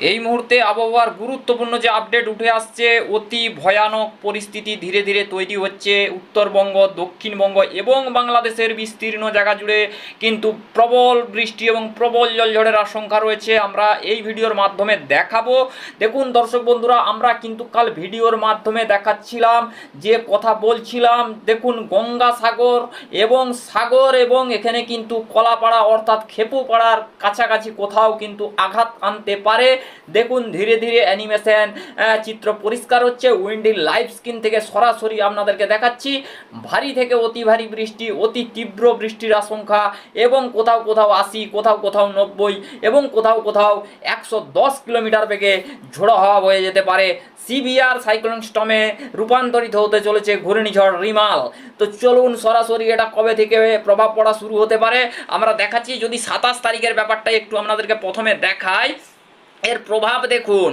এই মুহূর্তে আবহাওয়ার গুরুত্বপূর্ণ যে আপডেট উঠে আসছে, অতি ভয়ানক পরিস্থিতি ধীরে ধীরে তৈরি হচ্ছে উত্তরবঙ্গ, দক্ষিণবঙ্গ এবং বাংলাদেশের বিস্তীর্ণ জায়গা জুড়ে কিন্তু প্রবল বৃষ্টি এবং প্রবল জলঝড়ের আশঙ্কা রয়েছে। আমরা এই ভিডিওর মাধ্যমে দেখাবো। দেখুন দর্শক বন্ধুরা, আমরা কিন্তু কাল ভিডিওর মাধ্যমে দেখাচ্ছিলাম, যে কথা বলছিলাম, দেখুন গঙ্গা সাগর এবং সাগর এবং এখানে কিন্তু কলাপাড়া অর্থাৎ খেপুপাড়ার কাছাকাছি কোথাও কিন্তু আঘাত আনতে পারে। দেখুন, ধীরে ধীরে অ্যানিমেশন চিত্র পরিষ্কার হচ্ছে, উইন্ডি লাইভ স্ক্রিন থেকে সরাসরি আপনাদেরকে দেখাচ্ছি। ভারী থেকে অতি ভারী বৃষ্টি, অতি তীব্র বৃষ্টির আশঙ্কা, এবং কোথাও কোথাও আশি, কোথাও কোথাও নব্বই, এবং কোথাও কোথাও একশো দশ কিলোমিটার বেগে ঝোড়ো হওয়া হয়ে যেতে পারে। সিবিআর সাইক্লোন স্টমে রূপান্তরিত হতে চলেছে ঘূর্ণিঝড় রিমাল। তো চলুন সরাসরি এটা কবে থেকে প্রভাব পড়া শুরু হতে পারে, আমরা দেখাচ্ছি। যদি সাতাশ তারিখের ব্যাপারটা একটু আপনাদেরকে প্রথমে দেখাই এর প্রভাব দেখুন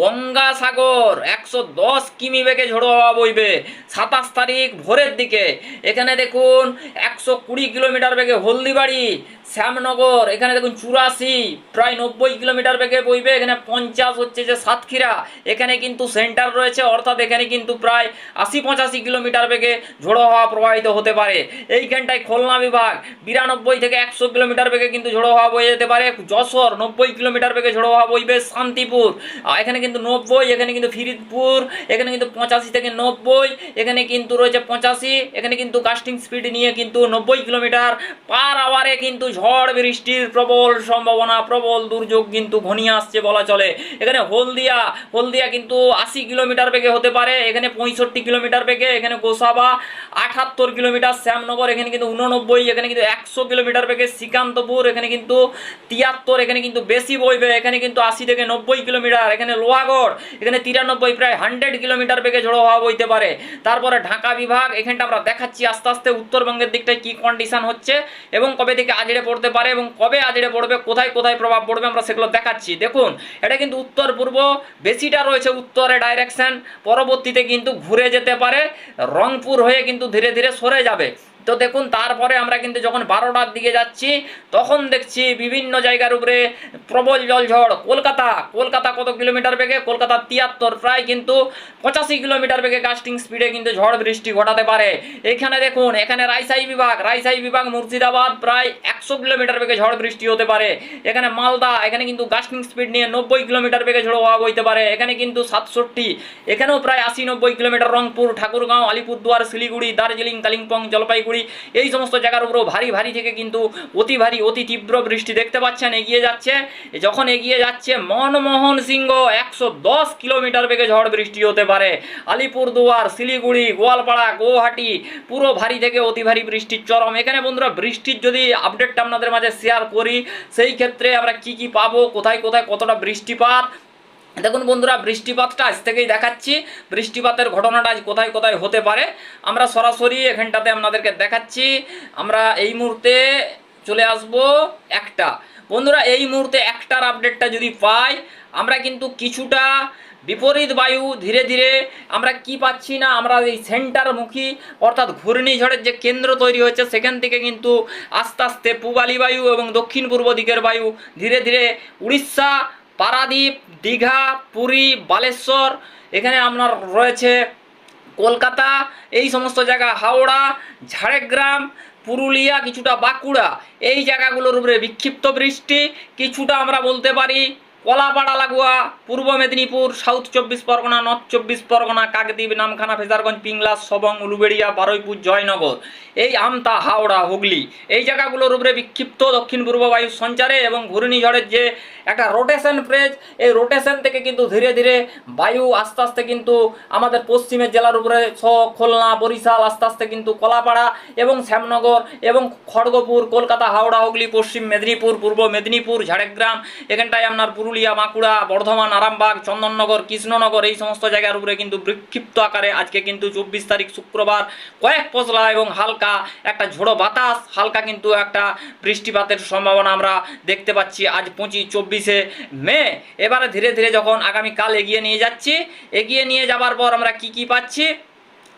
গঙ্গা সাগর একশো দশ কিমি বেগে ঝোড়ো হাওয়া বইবে, সাতাশ তারিখ ভোরের দিকে। এখানে দেখুন, একশো কুড়ি কিলোমিটার বেগে হলদিবাড়ি শ্যামনগর, এখানে দেখুন চুরাশি, প্রায় নব্বই কিলোমিটার বেগে বইবে, এখানে পঞ্চাশ হচ্ছে যে সাতক্ষীরা। এখানে কিন্তু সেন্টার রয়েছে, অর্থাৎ এখানে কিন্তু প্রায় আশি পঁচাশি কিলোমিটার বেগে ঝোড়ো হাওয়া প্রবাহিত হতে পারে। এইখানটায় খুলনা বিভাগ, বিরানব্বই থেকে একশো কিলোমিটার বেগে কিন্তু ঝোড়ো হাওয়া বয়ে যেতে পারে। যশোর, নব্বই কিলোমিটার বেগে ঝোড়ো হাওয়া বইবে। শান্তিপুর এখানে কিন্তু নব্বই, এখানে কিন্তু ফিরিদপুর, এখানে কিন্তু পঁচাশি থেকে নব্বই, এখানে কিন্তু রয়েছে পঁচাশি, এখানে কিন্তু কাস্টিং স্পিড নিয়ে কিন্তু নব্বই কিলোমিটার পার আওয়ারে কিন্তু ঝড় বৃষ্টির প্রবল সম্ভাবনা, প্রবল দুর্যোগ কিন্তু ঘনিয়ে আসছে বলা চলে। এখানে হলদিয়া হলদিয়া কিন্তু আশি কিলোমিটার বেগে হতে পারে, এখানে পঁয়ষট্টি কিলোমিটার বেগে, এখানে গোসাবা আঠাত্তর কিলোমিটার, শ্যামনগর, এখানে কিন্তু উননব্বই এখানে কিন্তু একশো কিলোমিটার বেগে শ্রীকান্তপুর, এখানে কিন্তু তিয়াত্তর, এখানে কিন্তু বেশি বইবে, এখানে কিন্তু আশি থেকে নব্বই কিলোমিটার, এখানে লোহাগড়, এখানে তিরানব্বই, প্রায় হান্ড্রেড কিলোমিটার বেগে ঝোড়ো হওয়া বইতে পারে। তারপরে ঢাকা বিভাগ, এখানটা আমরা দেখাচ্ছি আস্তে আস্তে উত্তরবঙ্গের দিকটায় কি কন্ডিশন হচ্ছে এবং কবে থেকে আজড়ে পড়তে পারে এবং কবে আজড়ে পড়বে, কোথায় কোথায় প্রভাব পড়বে আমরা সেগুলো দেখাচ্ছি। দেখুন, এটা কিন্তু উত্তর পূর্ব, বেশিটা রয়েছে উত্তরে ডাইরেকশন পরবর্তীতে কিন্তু ঘুরে যেতে পারে, রংপুর হয়ে কিন্তু ধীরে ধীরে সরে যাবে। তো দেখুন, তারপরে আমরা কিন্তু যখন বারোটার দিকে যাচ্ছি, তখন দেখছি বিভিন্ন জায়গার উপরে প্রবল জলঝড়। কলকাতা কলকাতা কত কিলোমিটার বেগে? কলকাতা তিয়াত্তর, প্রায় কিন্তু পঁচাশি কিলোমিটার বেগে কাস্টিং স্পিডে কিন্তু ঝড় বৃষ্টি ঘটাতে পারে। এখানে দেখুন, এখানে রাইসাই বিভাগ রাইসাই বিভাগ মুর্শিদাবাদ প্রায় একশো কিলোমিটার বেগে ঝড় বৃষ্টি হতে পারে। এখানে মালদা, এখানে কিন্তু কাস্টিং স্পিড নিয়ে নব্বই কিলোমিটার বেগে ঝড় হওয়া বইতে পারে। এখানে কিন্তু সাতষট্টি, এখানেও প্রায় আশি নব্বই কিলোমিটার রংপুর, ঠাকুরগাঁও, আলিপুরদুয়ার, শিলিগুড়ি, দার্জিলিং, কালিম্পং, জলপাইগুড়ি এই সমস্ত জায়গার উপরেও ভারী ভারী থেকে কিন্তু অতি ভারী, অতি তীব্র বৃষ্টি দেখতে পাচ্ছেন, এগিয়ে যাচ্ছে। যখন এগিয়ে যাচ্ছে, মনমোহন সিংহ একশো দশ কিলোমিটার বেগে ঝড় বৃষ্টি হতে পারে। আলিপুরদুয়ার, শিলিগুড়ি, গোয়ালপাড়া গুয়াহাটি পুরো ভারী থেকে অতি ভারী বৃষ্টির চরম। এখানে বন্ধুরা, বৃষ্টির যদি আপডেটটা আপনাদের মাঝে শেয়ার করি, সেই ক্ষেত্রে আমরা কি কি পাবো, কোথায় কোথায় কতটা বৃষ্টিপাত দেখুন বন্ধুরা, বৃষ্টিপাতটা আজ থেকেই দেখাচ্ছি। বৃষ্টিপাতের ঘটনাটা আজ কোথায় কোথায় হতে পারে, আমরা সরাসরি এখানটাতে আপনাদেরকে দেখাচ্ছি। আমরা এই মুহূর্তে চলে আসব একটা। বন্ধুরা, এই মুহূর্তে একটার আপডেটটা যদি পাই, আমরা কিন্তু কিছুটা বিপরীত বায়ু ধীরে ধীরে আমরা কি পাচ্ছি না, আমরা এই সেন্টারমুখী অর্থাৎ ঘূর্ণিঝড়ের যে কেন্দ্র তৈরি হয়েছে, সেখান থেকে কিন্তু আস্তে আস্তে পূবালি বায়ু এবং দক্ষিণ পূর্ব দিকের বায়ু ধীরে ধীরে উড়িষ্যা পারাদ্বীপ, দীঘা, পুরী, বালেশ্বর, এখানে আপনার রয়েছে কলকাতা, এই সমস্ত জায়গা, হাওড়া, ঝাড়গ্রাম, পুরুলিয়া, কিছুটা বাঁকুড়া। এই জায়গাগুলোর উপরে বিক্ষিপ্ত বৃষ্টি, কিছুটা আমরা বলতে পারি কলাপাড়া লাগোয়া, পূর্ব মেদিনীপুর, সাউথ চব্বিশ পরগনা, নর্থ চব্বিশ পরগনা, কাকদ্বীপ, নামখানা ফেজারগঞ্জ পিংলাস, সবং, উলুবেড়িয়া, বারুইপুর, জয়নগর। এই আমতা, হাওড়া, হুগলি। এই জায়গাগুলোর উপরে বিক্ষিপ্ত দক্ষিণ পূর্ব বায়ু সঞ্চারে এবং ঘূর্ণিঝড়ের যে একটা রোটেশন প্রেজ এই রোটেশন থেকে কিন্তু ধীরে ধীরে বায়ু আস্তে আস্তে কিন্তু আমাদের পশ্চিমের জেলার উপরে খুলনা, বরিশাল আস্তে আস্তে কিন্তু কলাপাড়া এবং শ্যামনগর এবং খড়গপুর, কলকাতা, হাওড়া, হুগলি, পশ্চিম মেদিনীপুর, পূর্ব মেদিনীপুর, ঝাড়গ্রাম, এখানটায় আপনার পুরুলিয়া বাঁকুড়া, বর্ধমান, আরামবাগ, চন্দননগর, কৃষ্ণনগর এই সমস্ত জায়গার উপরে কিন্তু বিক্ষিপ্ত আকারে আজকে কিন্তু চব্বিশ তারিখ শুক্রবার কয়েক পশলা এবং হালকা একটা ঝোড়ো বাতাস, হালকা কিন্তু একটা বৃষ্টিপাতের সম্ভাবনা আমরা দেখতে পাচ্ছি আজ পঁচিশ চব্বিশে মে। এবারে ধীরে ধীরে যখন আগামীকাল এগিয়ে নিয়ে যাচ্ছি, এগিয়ে নিয়ে যাবার পর আমরা কি কি পাচ্ছি?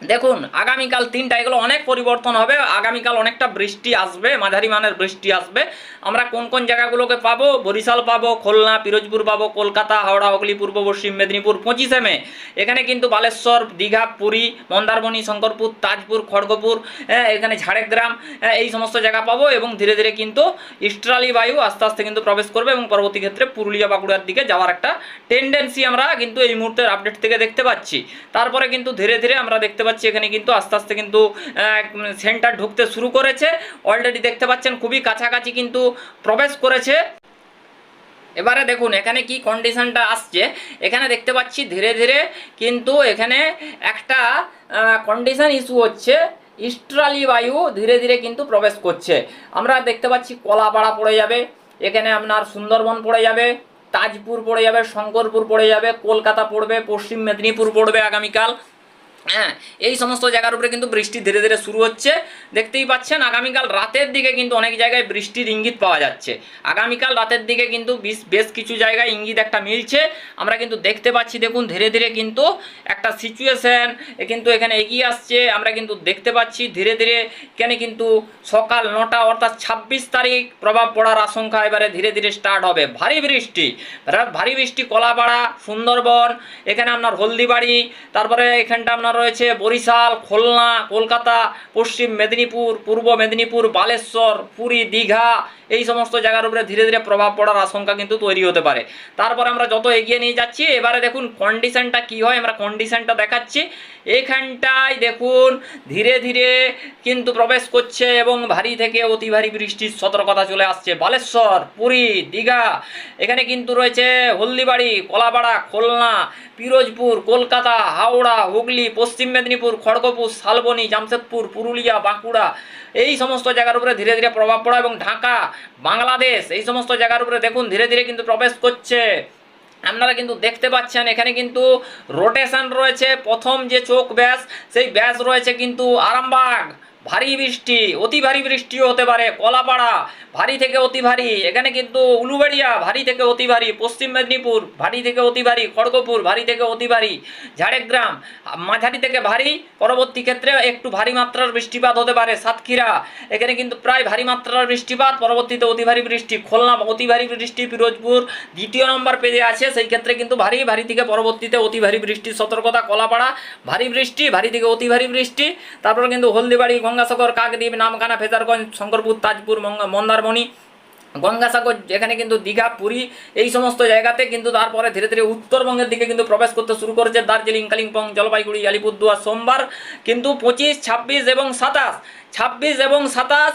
দেখুন আগামীকাল তিনটা এগুলো অনেক পরিবর্তন হবে। আগামীকাল অনেকটা বৃষ্টি আসবে মাঝারি মানের বৃষ্টি আসবে। আমরা কোন কোন জায়গাগুলোকে পাবো? বরিশাল পাবো খুলনা পিরোজপুর পাবো কলকাতা হাওড়া হুগলি পূর্ব পশ্চিম মেদিনীপুর পঁচিশে মে। এখানে কিন্তু বালেশ্বর দীঘা পুরী মন্দারমণি শঙ্করপুর তাজপুর খড়গপুর হ্যাঁ, এখানে ঝাড়গ্রাম হ্যাঁ, এই সমস্ত জায়গা পাবো এবং ধীরে ধীরে কিন্তু ইস্ট্রালি বায়ু আস্তে আস্তে কিন্তু প্রবেশ করবে এবং পরবর্তী ক্ষেত্রে পুরুলিয়া বাঁকুড়ার দিকে যাওয়ার একটা টেন্ডেন্সি আমরা কিন্তু এই মুহূর্তের আপডেট থেকে দেখতে পাচ্ছি। তারপরে কিন্তু ধীরে ধীরে আমরা দেখতে পাচ্ছি, এখানে কিন্তু আস্তে আস্তে কিন্তু সেন্টার ঢুকতে শুরু করেছে। অলরেডি দেখতে পাচ্ছেন, খুবই কাছাকাছি কিন্তু প্রবেশ করেছে। এবারে দেখুন, এখানে কি কন্ডিশনটা আসছে। এখানে দেখতে পাচ্ছি, ধীরে ধীরে কিন্তু এখানে একটা কন্ডিশন ইস্যু হচ্ছে। ইস্ট্রালি বায়ু ধীরে ধীরে কিন্তু প্রবেশ করছে। আমরা দেখতে পাচ্ছি, কলাপাড়া পড়ে যাবে। এখানে আপনার সুন্দরবন পড়ে যাবে, তাজপুর পড়ে যাবে, শঙ্করপুর পড়ে যাবে, কলকাতা পড়বে, পশ্চিম মেদিনীপুর পড়বে আগামীকাল। হ্যাঁ এই সমস্ত জায়গার উপরে কিন্তু বৃষ্টি ধীরে ধীরে শুরু হচ্ছে। দেখতেই পাচ্ছেন, আগামীকাল রাতের দিকে কিন্তু অনেক জায়গায় বৃষ্টির ইঙ্গিত পাওয়া যাচ্ছে। আগামীকাল রাতের দিকে কিন্তু বেশ কিছু জায়গায় ইঙ্গিত একটা মিলছে। আমরা কিন্তু দেখতে পাচ্ছি, দেখুন, ধীরে ধীরে কিন্তু একটা সিচুয়েশন কিন্তু এখানে এগিয়ে আসছে। আমরা কিন্তু দেখতে পাচ্ছি, ধীরে ধীরে এখানে কিন্তু সকাল নটা অর্থাৎ ছাব্বিশ তারিখ প্রভাব পড়ার আশঙ্কা এবারে ধীরে ধীরে স্টার্ট হবে। ভারী বৃষ্টি ভারী বৃষ্টি, কলাপাড়া, সুন্দরবন, এখানে আপনার হলদিবাড়ি, তারপরে এখানটা আপনার রয়েছে বরিশাল খুলনা কলকাতা পশ্চিম মেদিনীপুর পূর্ব মেদিনীপুর বালেশ্বর পুরী দীঘা এই সমস্ত জায়গার উপরে ধীরে ধীরে প্রভাব পড়ার আশঙ্কা কিন্তু তৈরি হতে পারে। তারপরে আমরা যত এগিয়ে নিয়ে যাচ্ছি, এবারে দেখুন কন্ডিশনটা কি হয়, আমরা কন্ডিশনটা দেখাচ্ছি। এখানটায় দেখুন, ধীরে ধীরে কিন্তু প্রবেশ করছে এবং ভারী থেকে অতি ভারী বৃষ্টির সতর্কতা চলে আসছে। বালেশ্বর, পুরী, দীঘা, এখানে কিন্তু রয়েছে হলদিবাড়ি, কলাপাড়া, খুলনা, পিরোজপুর, কলকাতা, হাওড়া, হুগলি, পশ্চিম মেদিনীপুর, খড়গপুর, শালবনী, জামশেদপুর, পুরুলিয়া, বাঁকুড়া এই সমস্ত জায়গার উপরে ধীরে ধীরে প্রভাব পড়া এবং ঢাকা, বাংলাদেশ, এই সমস্ত জায়গার উপরে দেখুন ধীরে ধীরে কিন্তু প্রবেশ করছে। আপনারা কিন্তু দেখতে পাচ্ছেন এখানে কিন্তু রোটেশন রয়েছে। প্রথম যে চোখ ব্যাস, সেই ব্যাস রয়েছে কিন্তু আরামবাগ। ভারী বৃষ্টি, অতি ভারী বৃষ্টিও হতে পারে, কলাপাড়া ভারী থেকে অতি ভারী, এখানে কিন্তু উলুবেড়িয়া ভারী থেকে অতি ভারী, পশ্চিম মেদিনীপুর ভারী থেকে অতি ভারী, খড়গপুর ভারী থেকে অতি ভারী, ঝাড়গ্রাম মাঝারি থেকে ভারী, পরবর্তী ক্ষেত্রে একটু ভারী মাত্রার বৃষ্টিপাত হতে পারে, সাতক্ষীরা, এখানে কিন্তু প্রায় ভারী মাত্রার বৃষ্টিপাত, পরবর্তীতে অতি ভারী বৃষ্টি, খুলনা অতি ভারী বৃষ্টি, পিরোজপুর দ্বিতীয় নম্বর পেজে আছে, সেই ক্ষেত্রে কিন্তু ভারী ভারী থেকে পরবর্তীতে অতি ভারী বৃষ্টির সতর্কতা, কলাপাড়া ভারী বৃষ্টি, ভারী থেকে অতি ভারী বৃষ্টি, তারপর কিন্তু হলদিবাড়ি গঙ্গাসাগর, কাকদ্বীপ, নামখানা, ফেজারগঞ্জ, শঙ্করপুর, তাজপুর মন্দারমণি, গঙ্গাসাগর যেখানে কিন্তু দীঘা, পুরী এই সমস্ত জায়গাতে কিন্তু তারপরে ধীরে ধীরে উত্তরবঙ্গের দিকে কিন্তু প্রবেশ করতে শুরু করেছে দার্জিলিং, কালিম্পং, জলপাইগুড়ি, আলিপুরদুয়ার, সোমবার কিন্তু পঁচিশ, ছাব্বিশ এবং সাতাশ, ছাব্বিশ এবং সাতাশ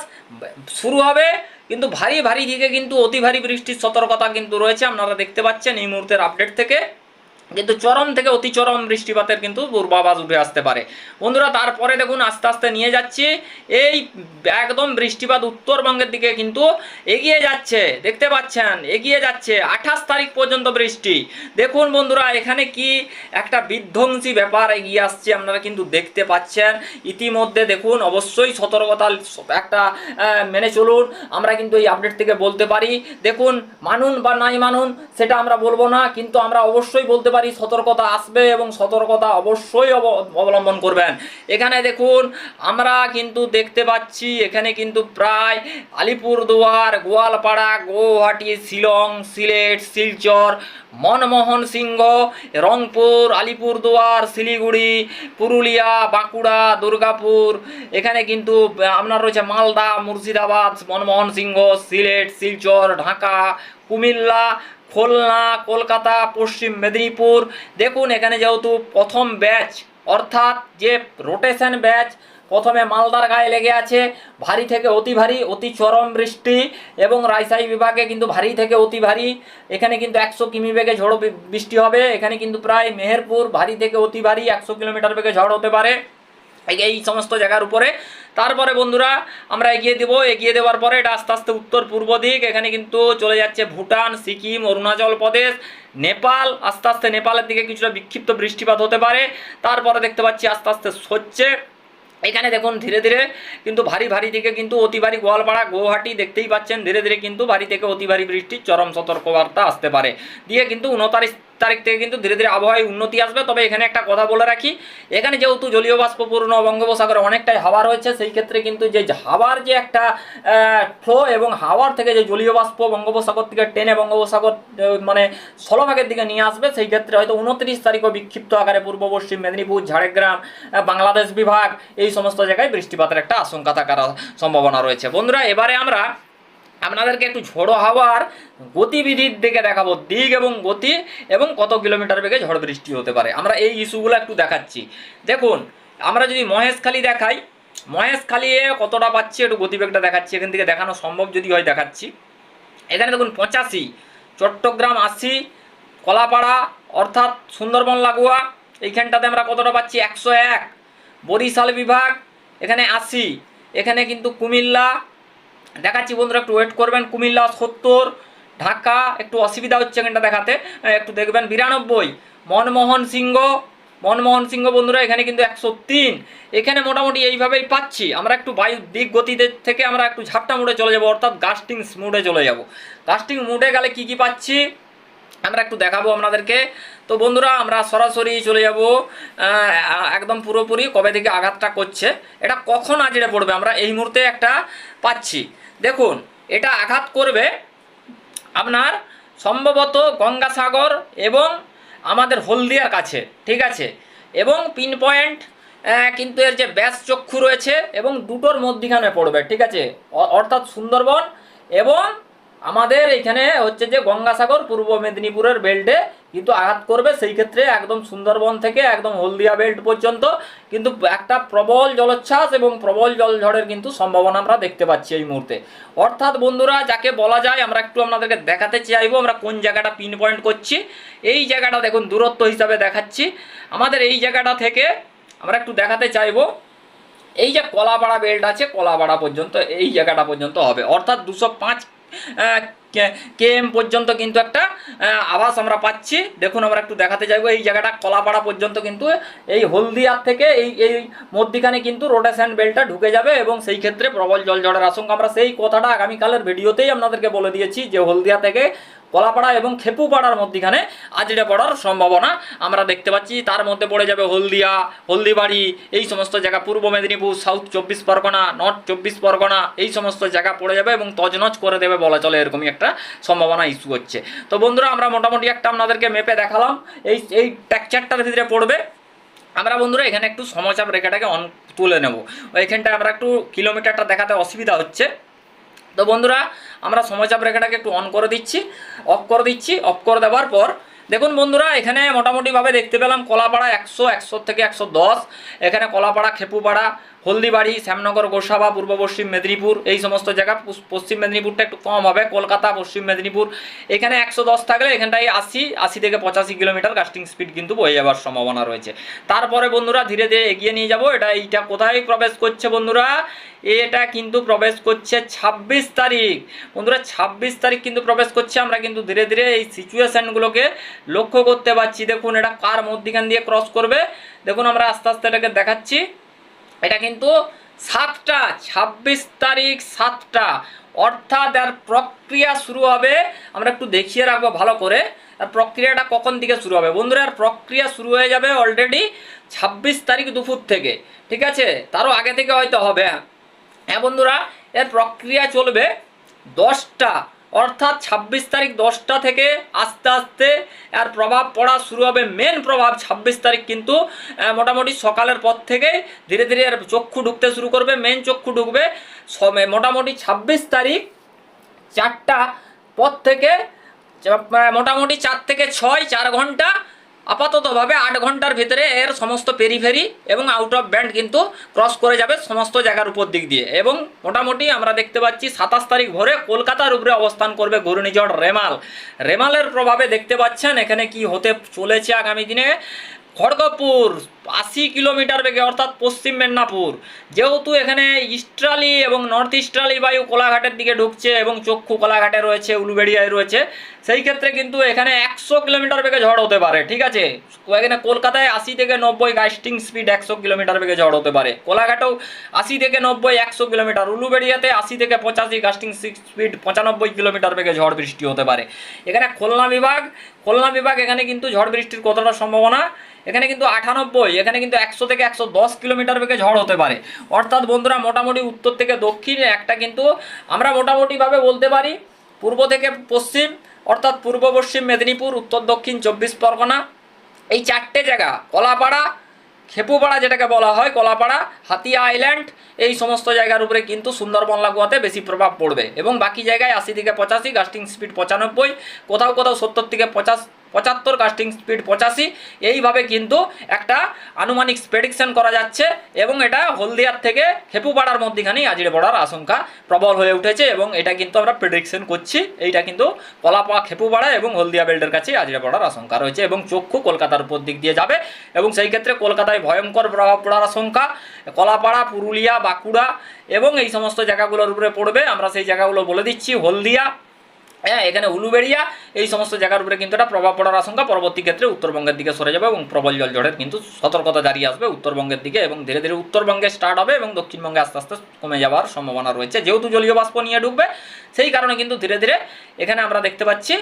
শুরু হবে কিন্তু ভারী ভারী দিকে কিন্তু অতি ভারী বৃষ্টির সতর্কতা কিন্তু রয়েছে। আপনারা দেখতে পাচ্ছেন এই মুহূর্তের আপডেট থেকে। কিন্তু চরম থেকে অতি চরম বৃষ্টিপাতের কিন্তু পূর্বাভাস উঠে আসতে পারে। বন্ধুরা, তারপরে দেখুন, আস্তে আস্তে নিয়ে যাচ্ছি। এই একদম বৃষ্টিপাত উত্তরবঙ্গের দিকে কিন্তু এগিয়ে যাচ্ছে। দেখতে পাচ্ছেন, এগিয়ে যাচ্ছে। আঠাশ তারিখ পর্যন্ত বৃষ্টি। দেখুন বন্ধুরা, এখানে কি একটা বিধ্বংসী ব্যাপার এগিয়ে আসছে, আপনারা কিন্তু দেখতে পাচ্ছেন। ইতিমধ্যে দেখুন, অবশ্যই সতর্কতা একটা মেনে চলুন। আমরা কিন্তু এই আপডেট থেকে বলতে পারি। দেখুন, মানুন বা নাই মানুন, সেটা আমরা বলব না, কিন্তু আমরা অবশ্যই বলতে পারি সতর্কতা আসবে এবং সতর্কতা অবশ্যই অব- অবলম্বন করবেন। এখানে দেখুন, আমরা কিন্তু দেখতে পাচ্ছি, এখানে কিন্তু প্রায় আলিপুরদুয়ার, গোয়ালপাড়া গুয়াহাটি শিলং, সিলেট, শিলচর, মনমোহন সিংহ, রংপুর, আলিপুরদুয়ার, শিলিগুড়ি, পুরুলিয়া, বাঁকুড়া, দুর্গাপুর, এখানে কিন্তু, আপনার রয়েছে মালদা, মুর্শিদাবাদ, মনমোহন সিংহ, সিলেট, শিলচর, ঢাকা, কুমিল্লা খুলনা, কলকাতা, পশ্চিম মেদিনীপুর। দেখুন, এখানে যেহেতু প্রথম ব্যাচ অর্থাৎ যে রোটেশন ব্যাচ প্রথমে মালদার গায়ে লেগে আছে, ভারী থেকে অতি ভারী, অতি চরম বৃষ্টি এবং রাজশাহী বিভাগে কিন্তু ভারী থেকে অতি ভারী। এখানে কিন্তু একশো কিমি বেগে ঝড়ো বৃষ্টি হবে। এখানে কিন্তু প্রায় মেহেরপুর ভারী থেকে অতি ভারী, একশো কিলোমিটার বেগে ঝড় হতে পারে। এই সমস্ত জায়গার উপরে তারপরে বন্ধুরা, আমরা এগিয়ে দেবো। এগিয়ে দেওয়ার পরে এটা আস্তে আস্তে উত্তর পূর্ব দিক। এখানে কিন্তু চলে যাচ্ছে ভুটান, সিকিম, অরুণাচল প্রদেশ, নেপাল। আস্তে আস্তে নেপালের দিকে কিছুটা বিক্ষিপ্ত বৃষ্টিপাত হতে পারে। তারপরে দেখতে পাচ্ছি আস্তে আস্তে সচ্ছে এখানে দেখুন, ধীরে ধীরে কিন্তু ভারী ভারী দিকে কিন্তু অতি ভারী গোয়ালপাড়া গুয়াহাটি দেখতেই পাচ্ছেন। ধীরে ধীরে কিন্তু ভারী থেকে অতি ভারী বৃষ্টির চরম সতর্কবার্তা আসতে পারে। দিয়ে কিন্তু উনতারিশ তারিখ থেকে কিন্তু ধীরে ধীরে আবহাওয়ায় উন্নতি আসবে। তবে এখানে একটা কথা বলে রাখি, এখানে যেহেতু জলীয় বাষ্পপূর্ণ বঙ্গোপসাগরে অনেকটাই হাওয়া রয়েছে, সেই ক্ষেত্রে কিন্তু যে হাওয়ার যে একটা ফ্লো এবং হাওয়ার থেকে যে জলীয় বাষ্প বঙ্গোপসাগর থেকে টেনে বঙ্গোপসাগর মানে স্থলভাগের দিকে নিয়ে আসবে, সেই ক্ষেত্রে হয়তো উনত্রিশ তারিখও বিক্ষিপ্ত আকারে পূর্ব, পশ্চিম মেদিনীপুর, ঝাড়গ্রাম বাংলাদেশ বিভাগ এই সমস্ত জায়গায় বৃষ্টিপাতের একটা আশঙ্কা থাকার সম্ভাবনা রয়েছে। বন্ধুরা, এবারে আমরা আপনাদেরকে একটু ঝোড়ো হাওয়ার গতিবিধির দিকে দেখাবো। দিক এবং গতি এবং কত কিলোমিটার বেগে ঝড় বৃষ্টি হতে পারে। আমরা এই ইস্যুগুলো একটু দেখাচ্ছি। দেখুন, আমরা যদি মহেশখালী দেখাই, মহেশখালী কতটা পাচ্ছি একটু গতিবেগটা দেখাচ্ছি। এখান থেকে দেখানো সম্ভব যদি হয় দেখাচ্ছি। এখানে দেখুন, পঁচাশি, চট্টগ্রাম আশি, কলাপাড়া, অর্থাৎ সুন্দরবন, লাগোয়া, এইখানটাতে আমরা কতটা পাচ্ছি? একশো এক, বরিশাল বিভাগ, এখানে আশি, এখানে কিন্তু কুমিল্লা দেখাচ্ছি বন্ধুরা, একটু ওয়েট করবেন, কুমিল্লা, সত্তর, ঢাকা, একটু অসুবিধা হচ্ছে এখানটা দেখাতে। একটু দেখবেন, বিরানব্বই, মনমোহন সিংহ মনমোহন সিংহ বন্ধুরা, এখানে কিন্তু একশো তিন। এখানে মোটামুটি এইভাবেই পাচ্ছি। আমরা একটু বায়ু দিক গতিতে থেকে আমরা একটু ঝাপটা মুডে চলে যাব, অর্থাৎ গাস্টিংস মুডে চলে যাব। গাস্টিং মুডে গেলে কি কি পাচ্ছি? আমরা একটু দেখাবো আপনাদেরকে। তো বন্ধুরা, আমরা সরাসরি চলে যাব একদম পুরোপুরি কবে থেকে আঘাতটা করছে। এটা কখন আজড়ে পড়বে? আমরা এই মুহূর্তে একটা পাচ্ছি। দেখুন, এটা আঘাত করবে আপনার সম্ভবত গঙ্গাসাগর এবং আমাদের হলদিয়ার কাছে, ঠিক আছে? এবং পিন পয়েন্ট কিন্তু এর যে ব্যাস চক্ষু রয়েছে এবং দুটোর মধ্যিখানে পড়বে, ঠিক আছে? অর্থাৎ সুন্দরবন এবং আমাদের এখানে হচ্ছে যে গঙ্গাসাগর, পূর্ব মেদিনীপুরের বেল্টে কিন্তু আঘাত করবে। সেই ক্ষেত্রে একদম সুন্দরবন থেকে একদম হলদিয়া বেল্ট পর্যন্ত কিন্তু একটা প্রবল জলোচ্ছ্বাস এবং প্রবল জলঝড়ের কিন্তু সম্ভাবনা আমরা দেখতে পাচ্ছি এই মুহূর্তে। অর্থাৎ বন্ধুরা, যাকে বলা যায়, আমরা একটু আপনাদেরকে দেখাতে চাইব আমরা কোন জায়গাটা পিন পয়েন্ট করছি। এই জায়গাটা দেখুন, দূরত্ব হিসাবে দেখাচ্ছি। আমাদের এই জায়গাটা থেকে আমরা একটু দেখাতে চাইব। এই যে কলাপাড়া বেল্ট আছে, কলাপাড়া পর্যন্ত, এই জায়গাটা পর্যন্ত হবে। অর্থাৎ দুশো কেএম পর্যন্ত কিন্তু একটা আভাস আমরা পাচ্ছি। দেখুন, আমরা একটু দেখাতে চাইব, এই জায়গাটা কলাপাড়া পর্যন্ত কিন্তু এই হলদিয়ার থেকে এই এই মধ্যিখানে কিন্তু রোটেশন বেল্টটা ঢুকে যাবে এবং সেই ক্ষেত্রে প্রবল জল জড়ের আশঙ্কা। আমরা সেই কথাটা আগামীকালের ভিডিওতেই আপনাদেরকে বলে দিয়েছি যে হলদিয়া থেকে কলাপাড়া এবং খেপুপাড়ার মধ্যিখানে আজড়ে পড়ার সম্ভাবনা। আমরা দেখতে পাচ্ছি, তার মধ্যে পড়ে যাবে হলদিয়া, হলদিবাড়ি, এই সমস্ত জায়গা। পূর্ব মেদিনীপুর সাউথ চব্বিশ পরগনা নর্থ চব্বিশ পরগনা, এই সমস্ত জায়গা পড়ে যাবে এবং তজনজ করে দেবে বলা চলে, এরকমই একটা সম্ভাবনা ইস্যু হচ্ছে। তো বন্ধুরা, আমরা মোটামুটি একটা আপনাদেরকে মেপে দেখালাম। এই এই টেকচারটার ভিতরে পড়বে। আমরা বন্ধুরা, এখানে একটু সমচাপ রেখাটাকে অন তুলে নেব। এখানটায় আমরা একটু কিলোমিটারটা দেখাতে অসুবিধা হচ্ছে। তো বন্ধুরা, আমরা সময়চাপ রেখাটাকে একটু অন করে দিচ্ছি অফ করে দিচ্ছি অফ করে দেওয়ার পর, দেখুন বন্ধুরা, এখানে মোটামুটিভাবে দেখতে পেলাম কলাপাড়া একশো একশো থেকে একশো দশ, এখানে কলাপাড়া, খেপুপাড়া হলদিবাড়ি, শ্যামনগর, গোসাবা, পূর্ব পশ্চিম মেদিনীপুর, এই সমস্ত জায়গা পশ্চিম মেদিনীপুরটা একটু কম হবে, কলকাতা, পশ্চিম মেদিনীপুর। এখানে একশো দশ থাকলে এখানটায় আশি আশি থেকে পঁচাশি কিলোমিটার কাস্টিং স্পিড কিন্তু বয়ে যাওয়ার সম্ভাবনা রয়েছে। তারপরে বন্ধুরা ধীরে ধীরে এগিয়ে নিয়ে যাব, এটা এইটা কোথায় প্রবেশ করছে বন্ধুরা? এটা কিন্তু প্রবেশ করছে ছাব্বিশ তারিখ। বন্ধুরা, ছাব্বিশ তারিখ কিন্তু প্রবেশ করছে, আমরা কিন্তু ধীরে ধীরে এই সিচুয়েশানগুলোকে লক্ষ্য করতে পারছি। দেখুন, এটা কার মধ্যিখান দিয়ে ক্রস করবে? দেখুন, আমরা আস্তে আস্তে এটাকে দেখাচ্ছি। এটা কিন্তু সাতটা, ছাব্বিশ তারিখ সাতটা। অর্থাৎ আর প্রক্রিয়া শুরু হবে, আমরা একটু দেখিয়ে রাখব ভালো করে আর প্রক্রিয়াটা কখন থেকে শুরু হবে। বন্ধুরা আর প্রক্রিয়া শুরু হয়ে যাবে অলরেডি ছাব্বিশ তারিখ দুপুর থেকে, ঠিক আছে? তারও আগে থেকে হয়তো হবে। হ্যাঁ বন্ধুরা, এর প্রক্রিয়া চলবে দশটা অর্থাৎ ছাব্বিশ তারিখ দশটা থেকে আস্তে আস্তে এর প্রভাব পড়া শুরু হবে। মেন প্রভাব ছাব্বিশ তারিখ কিন্তু মোটামুটি সকালের পর থেকে ধীরে ধীরে এর চক্ষু ঢুকতে শুরু করবে মেন চক্ষু ঢুকবে। মোটামুটি ছাব্বিশ তারিখ চারটা পর থেকে মোটামুটি চার থেকে ছয়, চার ঘণ্টা আপাততভাবে আট ঘণ্টার ভিতরে এর সমস্ত পেরিফেরি এবং আউট অফ ব্যান্ড কিন্তু ক্রস করে যাবে সমস্ত জায়গার উপর দিক দিয়ে। এবং মোটামুটি আমরা দেখতে পাচ্ছি সাতাশ তারিখ ভোরে কলকাতার উপরে অবস্থান করবে ঘূর্ণিঝড় রেমাল। রেমালের প্রভাবে দেখতে পাচ্ছেন এখানে কি হতে চলেছে আগামী দিনে। খড়গপুর, আশি কিলোমিটার বেগে, অর্থাৎ পশ্চিম মেদিনীপুর। যেহেতু এখানে ইস্ট্রালি এবং নর্থ ইস্ট্রালি বায়ু কোলাঘাটের দিকে ঢুকছে এবং চক্ষু কোলাঘাটে রয়েছে, উলুবেড়িয়ায় রয়েছে, সেই ক্ষেত্রে কিন্তু এখানে একশো কিলোমিটার বেগে ঝড় হতে পারে, ঠিক আছে? এখানে কলকাতায় আশি থেকে নব্বই গাইস্টিং স্পিড একশো কিলোমিটার বেগে ঝড় হতে পারে। কোলাঘাটেও আশি থেকে নব্বই একশো কিলোমিটার, উলুবেড়িয়াতে আশি থেকে পঁচাশি গাস্টিং স্পিড পঁচানব্বই কিলোমিটার বেগে ঝড় বৃষ্টি হতে পারে। এখানে খুলনা বিভাগ খুলনা বিভাগ এখানে কিন্তু ঝড় বৃষ্টির কতটা সম্ভাবনা? এখানে কিন্তু আটানব্বই, এখানে কিন্তু একশো থেকে একশো দশ কিলোমিটার বেগে ঝড় হতে পারে। অর্থাৎ বন্ধুরা, মোটামুটি উত্তর থেকে দক্ষিণে একটা কিন্তু আমরা মোটামুটিভাবে বলতে পারি, পূর্ব থেকে পশ্চিম, অর্থাৎ পূর্ব পশ্চিম মেদিনীপুর, উত্তর দক্ষিণ চব্বিশ পরগনা। এই চারটে জায়গা, কলাপাড়া, খেপুপাড়া যেটাকে বলা হয়, কলাপাড়া, হাতিয়া আইল্যান্ড, এই সমস্ত জায়গার উপরে কিন্তু সুন্দরবন লাগোয়াতে বেশি প্রভাব পড়বে। এবং বাকি জায়গায় আশি থেকে পঁচাশি, গাস্টিং স্পিড পঁচানব্বই, কোথাও কোথাও সত্তর থেকে পঁচাশ পঁচাত্তর কাস্টিং স্পিড পঁচাশি। এইভাবে কিন্তু একটা আনুমানিক প্রেডিকশন করা যাচ্ছে এবং এটা হলদিয়ার থেকে খেপুপাড়ার মধ্যেখানেই আজড়ে পড়ার আশঙ্কা প্রবল হয়ে উঠেছে এবং এটা কিন্তু আমরা প্রেডিকশন করছি। এইটা কিন্তু কলাপা, খেপুপাড়া এবং হলদিয়া বেল্টের কাছে আজড়ে পড়ার আশঙ্কা রয়েছে এবং চক্ষু কলকাতার উপর দিক দিয়ে যাবে এবং সেই ক্ষেত্রে কলকাতায় ভয়ঙ্কর প্রভাব পড়ার আশঙ্কা। কলাপাড়া, পুরুলিয়া, বাঁকুড়া এবং এই সমস্ত জায়গাগুলোর উপরে পড়বে। আমরা সেই জায়গাগুলো বলে দিচ্ছি। হলদিয়া হ্যাঁ এখানে উলুবেড়িয়া, এই সমস্ত জায়গার উপরে কিন্তু একটা প্রভাব পড়ার আশঙ্কা। পরবর্তী ক্ষেত্রে উত্তরবঙ্গের দিকে সরে যাবে এবং প্রবল জল ঝড়ের কিন্তু সতর্কতা জারি আসবে উত্তরবঙ্গের দিকে এবং ধীরে ধীরে উত্তরবঙ্গে স্টার্ট হবে এবং দক্ষিণবঙ্গে আস্তে আস্তে কমে যাওয়ার সম্ভাবনা রয়েছে। যেহেতু জলীয় বাষ্প নিয়ে ঢুকবে সেই কারণে কিন্তু ধীরে ধীরে এখানে আমরা দেখতে পাচ্ছি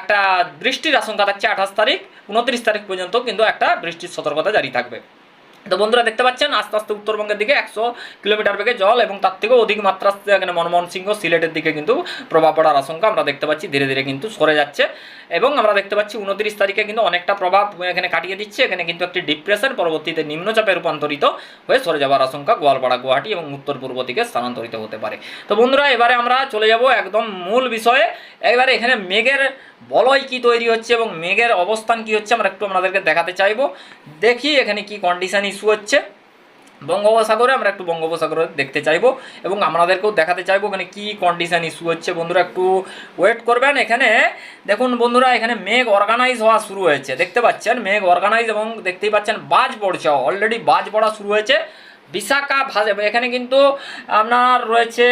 একটা বৃষ্টির আশঙ্কা থাকছে আঠাশ তারিখ, উনত্রিশ তারিখ পর্যন্ত কিন্তু একটা বৃষ্টির সতর্কতা জারি থাকবে। তো বন্ধুরা দেখতে পাচ্ছেন, আস্তে আস্তে উত্তরবঙ্গের দিকে একশো কিলোমিটার বেগে জল এবং তার থেকেও অধিক মাত্রা এখানে মনমোহন সিংহ সিলেটের দিকে কিন্তু প্রভাব পড়ার আশঙ্কা আমরা দেখতে পাচ্ছি, ধীরে ধীরে কিন্তু সরে যাচ্ছে। এবং আমরা দেখতে পাচ্ছি উনত্রিশ তারিখে কিন্তু অনেকটা প্রভাব এখানে কাটিয়ে দিচ্ছে, এখানে কিন্তু একটি ডিপ্রেশন পরবর্তীতে নিম্নচাপে রূপান্তরিত হয়ে সরে যাওয়ার আশঙ্কা গোয়ালপাড়া, গুয়াহাটি এবং উত্তর পূর্ব দিকে স্থানান্তরিত হতে পারে। তো বন্ধুরা, এবারে আমরা চলে যাব একদম মূল বিষয়ে। এবারে এখানে মেঘের বলয় কি তৈরি হচ্ছে এবং মেঘের অবস্থান কি হচ্ছে আমরা একটু আপনাদেরকে দেখাতে চাইব। দেখি এখানে কি কন্ডিশন ইস্যু হচ্ছে। বঙ্গোপসাগরে আমরা একটু বঙ্গোপসাগরে দেখতে চাইব এবং আপনাদেরকেও দেখাতে চাইব এখানে কি কন্ডিশান ইস্যু হচ্ছে। বন্ধুরা একটু ওয়েট করবেন এখানে। দেখুন বন্ধুরা, এখানে মেঘ অর্গানাইজ হওয়া শুরু হয়েছে। দেখতে পাচ্ছেন, মেঘ অর্গানাইজ এবং দেখতেই পাচ্ছেন বাজ পড়ছে। অলরেডি বাজ পড়া শুরু হয়েছে। বিশাখা ভাজ এখানে কিন্তু আপনার রয়েছে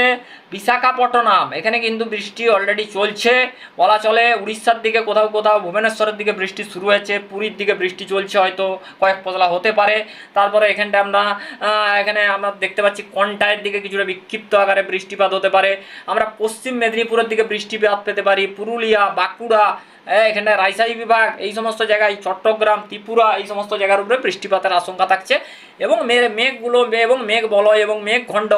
বিশাখাপট্টনম। এখানে কিন্তু বৃষ্টি অলরেডি চলছে। বলা চলে উড়িষ্যার দিকে কোথাও কোথাও, ভুবনেশ্বরের দিকে বৃষ্টি শুরু হয়েছে। পুরীর দিকে বৃষ্টি চলছে হয়তো কয়েক পশলা হতে পারে। তারপরে এখানটা আমরা এখানে আমরা দেখতে পাচ্ছি কন্টায়ের দিকে কিছুটা বিক্ষিপ্ত আকারে বৃষ্টিপাত হতে পারে। আমরা পশ্চিম মেদিনীপুরের দিকে বৃষ্টিপাত পেতে পারি। পুরুলিয়া, বাঁকুড়া এখানে রাজশাহী বিভাগ, এই সমস্ত জায়গায় চট্টগ্রাম, ত্রিপুরা, এই সমস্ত জায়গার উপরে বৃষ্টিপাতের আশঙ্কা থাকছে। এবং মেঘগুলো এবং মেঘ বলয় এবং মেঘ খণ্ড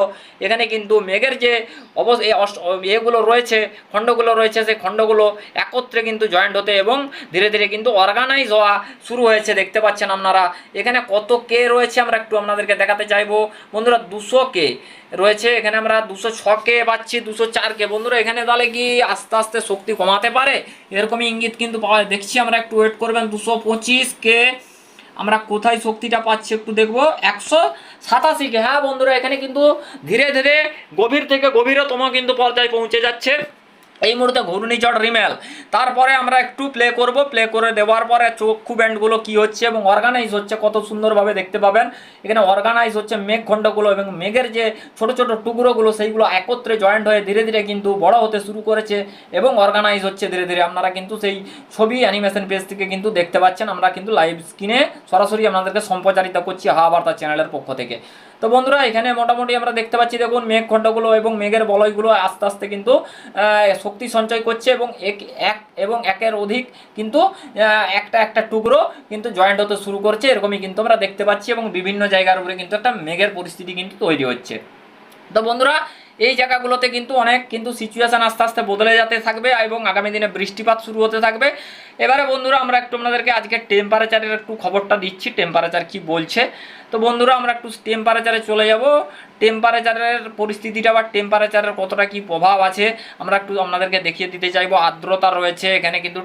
এখানে কিন্তু মেঘের যে অবস এ অস- এগুলো রয়েছে, খণ্ডগুলো রয়েছে, সেই খণ্ডগুলো একত্রে কিন্তু জয়েন্ট হতে এবং ধীরে ধীরে কিন্তু অর্গানাইজ হওয়া শুরু হয়েছে, দেখতে পাচ্ছেন আপনারা। এখানে কত কে রয়েছে আমরা একটু আপনাদেরকে দেখাতে চাইব। বন্ধুরা, দুশো কে রয়েছে, এখানে আমরা দুশো ছ কে পাচ্ছি, দুশো চার কে বন্ধুরা, এখানে তাহলে কি আস্তে আস্তে শক্তি কমাতে পারে? এরকমই ইঙ্গিত কিন্তু পাওয়া দেখছি আমরা একটু ওয়েট করবেন। দুশো পঁচিশ কে আমরা কোথায় শক্তিটা পাচ্ছি একটু দেখব। একশো সাতাশি কে হ্যাঁ বন্ধুরা, এখানে কিন্তু ধীরে ধীরে গভীর থেকে গভীরতম কিন্তু পর্যায়ে পৌঁছে যাচ্ছে। এই মুহূর্তে ঘূর্ণিঝড় রিমেল। তারপরে আমরা একটু প্লে করব। প্লে করে দেওয়ার পরে চক্ষু ব্যান্ডগুলো কি হচ্ছে এবং অর্গানাইজ হচ্ছে, কত সুন্দরভাবে দেখতে পাবেন। এখানে অর্গানাইজ হচ্ছে মেঘ খণ্ডগুলো এবং মেঘের যে ছোট ছোট টুকরোগুলো, সেইগুলো একত্রে জয়েন্ট হয়ে ধীরে ধীরে কিন্তু বড় হতে শুরু করেছে এবং অর্গানাইজ হচ্ছে ধীরে ধীরে। আপনারা কিন্তু সেই ছবি অ্যানিমেশন পেজ থেকে কিন্তু দেখতে পাচ্ছেন। আমরা কিন্তু লাইভ স্ক্রিনে সরাসরি আপনাদেরকে সম্প্রচারিত করছি হাওয়া বার্তা চ্যানেলের পক্ষ থেকে। তো বন্ধুরা, এখানে মোটামুটি আমরা দেখতে পাচ্ছি, দেখুন, মেঘ খণ্ডগুলো এবং মেঘের বলয়গুলো আস্তে আস্তে কিন্তু শক্তি সঞ্চয় করছে এবং এক এক এবং একের অধিক কিন্তু একটা একটা টুকরো কিন্তু জয়েন্ট হতে শুরু করছে। এরকমই কিন্তু আমরা দেখতে পাচ্ছি এবং বিভিন্ন জায়গার উপরে কিন্তু একটা মেঘের পরিস্থিতি কিন্তু তৈরি হচ্ছে। তো বন্ধুরা এই জায়গাগুলোতে কিন্তু অনেক কিন্তু সিচুয়েশন আস্তে আস্তে বদলে যেতে থাকবে এবং আগামী দিনে বৃষ্টিপাত শুরু হতে থাকবে। এবারে বন্ধুরা, আমরা একটু আপনাদেরকে আজকে টেম্পারেচারের একটু খবরটা দিচ্ছি টেম্পারেচার কি বলছে। তো বন্ধুরা, আমরা একটু টেম্পারেচারে চলে যাব। টেম্পারেচারের পরিস্থিতিটা বা টেম্পারেচারের কতটা কি প্রভাব আছে, আমরা একটু আপনাদেরকে দেখিয়ে দিতে চাইব। আর্দ্রতা রয়েছে, এখানে কিন্তু